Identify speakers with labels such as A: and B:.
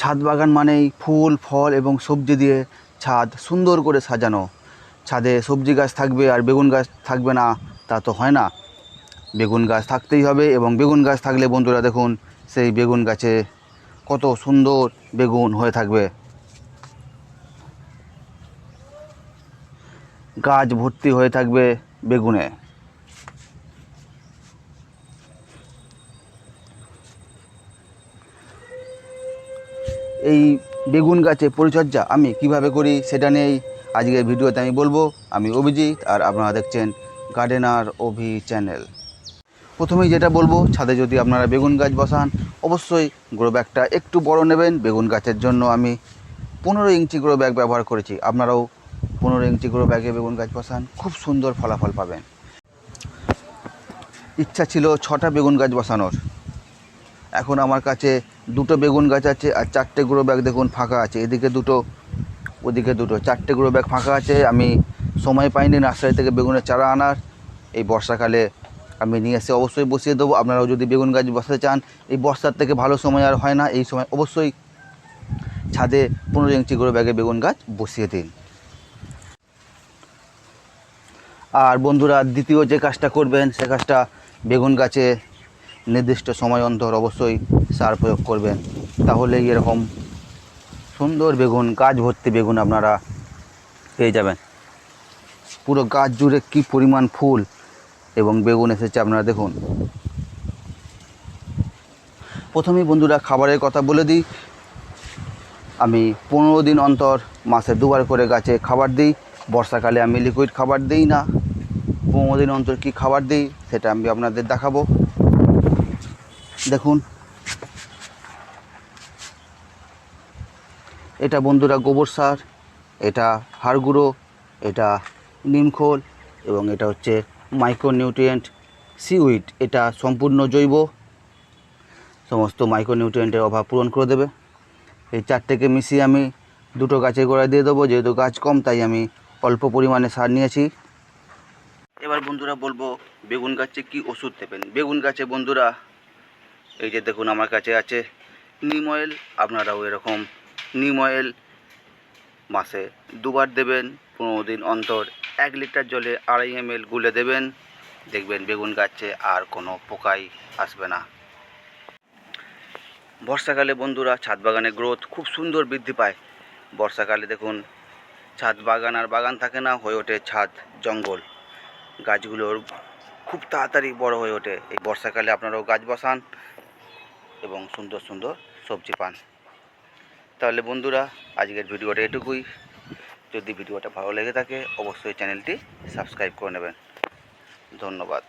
A: ছাদ বাগান মানেই ফুল, ফল এবং সবজি দিয়ে ছাদ সুন্দর করে সাজানো। ছাদে সবজি গাছ থাকবে আর বেগুন গাছ থাকবে না, তা তো হয় না। বেগুন গাছ থাকতেই হবে এবং বেগুন গাছ থাকলে বন্ধুরা দেখুন, সেই বেগুন গাছে কত সুন্দর বেগুন হয়ে থাকবে। গাছ ভর্তি হয়ে থাকবে বেগুনে। এই বেগুন গাছে পরিচর্যা আমি কীভাবে করি সেটা নিয়েই আজকের ভিডিওতে আমি বলব। আমি অভিজিৎ আর আপনারা দেখছেন গার্ডেনার অভি চ্যানেল প্রথমেই যেটা বলব, ছাদে যদি আপনারা বেগুন গাছ বসান, অবশ্যই গ্রো ব্যাগটা একটু বড় নেবেন। বেগুন গাছের জন্য আমি পনেরো ইঞ্চি গ্রো ব্যাগ ব্যবহার করেছি। আপনারাও পনেরো ইঞ্চি গ্রো ব্যাগে বেগুন গাছ বসান, খুব সুন্দর ফলাফল পাবেন। ইচ্ছা ছিল ছটা বেগুন গাছ বসানোর। এখন আমার কাছে দুটো বেগুন গাছ আছে আর চারটে গুঁড়ো ব্যাগ দেখুন ফাঁকা আছে। এদিকে দুটো, ওদিকে দুটো। চারটে গুঁড়ো ব্যাগ ফাঁকা আছে, আমি সময় পাইনি নার্সারি থেকে বেগুনের চারা আনার। এই বর্ষাকালে আমি নিয়ে এসে অবশ্যই বসিয়ে দেবো। আপনারাও যদি বেগুন গাছ বসাতে চান, এই বর্ষার থেকে ভালো সময় আর হয় না। এই সময় অবশ্যই ছাদে পনেরো ইঞ্চি গ্রো ব্যাগে বেগুন গাছ বসিয়ে দিন। আর বন্ধুরা, দ্বিতীয় যে কাজটা করবেন, সে কাজটা বেগুন গাছে নির্দিষ্ট সময় অন্তর অবশ্যই সার প্রয়োগ করবেন। তাহলেই এরকম সুন্দর বেগুন, গাছ ভর্তি বেগুন আপনারা পেয়ে যাবেন। পুরো গাছ জুড়ে কী পরিমাণ ফুল এবং বেগুন এসেছে আপনারা দেখুন। প্রথমেই বন্ধুরা খাবারের কথা বলে দিই। আমি পনেরো দিন অন্তর মাসে দুবার করে গাছে খাবার দিই। বর্ষাকালে আমি লিকুইড খাবার দিই না। পনেরো দিন অন্তর কী খাবার দিই সেটা আমি আপনাদের দেখাবো। দেখুন। এটা বন্ধুরা গোবর সার, এটা হাড় গুঁড়ো, এটা নিমখোল এবং এটা হচ্ছে মাইক্রোনিউট্রিয়েন্ট সিউইড। এটা সম্পূর্ণ জৈব। সমস্ত মাইক্রোনিউট্রিয়েন্টের অভাব পূরণ করে দেবে। এই চারটেকে মিশিয়ে আমি দুটো গাছের গোড়ায় দিয়ে দেবো। যেহেতু গাছ কম, তাই আমি অল্প পরিমাণে সার নিয়েছি। এবার বন্ধুরা বলব, বেগুন গাছে কি ওষুধ দেবেন? বেগুন গাছে বন্ধুরা এই যে দেখুন আমার কাছে আছে নিম অয়েল আপনারাও এরকম নিম অয়েল মাসে দুবার দেবেন, পনেরো দিন অন্তর এক লিটার জলে আড়াই এম এল গুলে দেবেন, দেখবেন বেগুন গাছে আর কোনো পোকাই আসবে না। বর্ষাকালে বন্ধুরা ছাদ বাগানের গ্রোথ খুব সুন্দর বৃদ্ধি পায়। বর্ষাকালে দেখুন ছাদ বাগান আর বাগান থাকে না, হয়ে ওঠে ছাদ জঙ্গল। গাছগুলোর খুব তাড়াতাড়ি বড় হয়ে ওঠে। এই বর্ষাকালে আপনারাও গাছ বসান এবং সুন্দর সুন্দর সবজি পান। তাহলে বন্ধুরা, আজকের ভিডিওটা এটুকুই। যদি ভিডিওটা ভালো লেগে থাকে, অবশ্যই চ্যানেলটি সাবস্ক্রাইব করে নেবেন। ধন্যবাদ।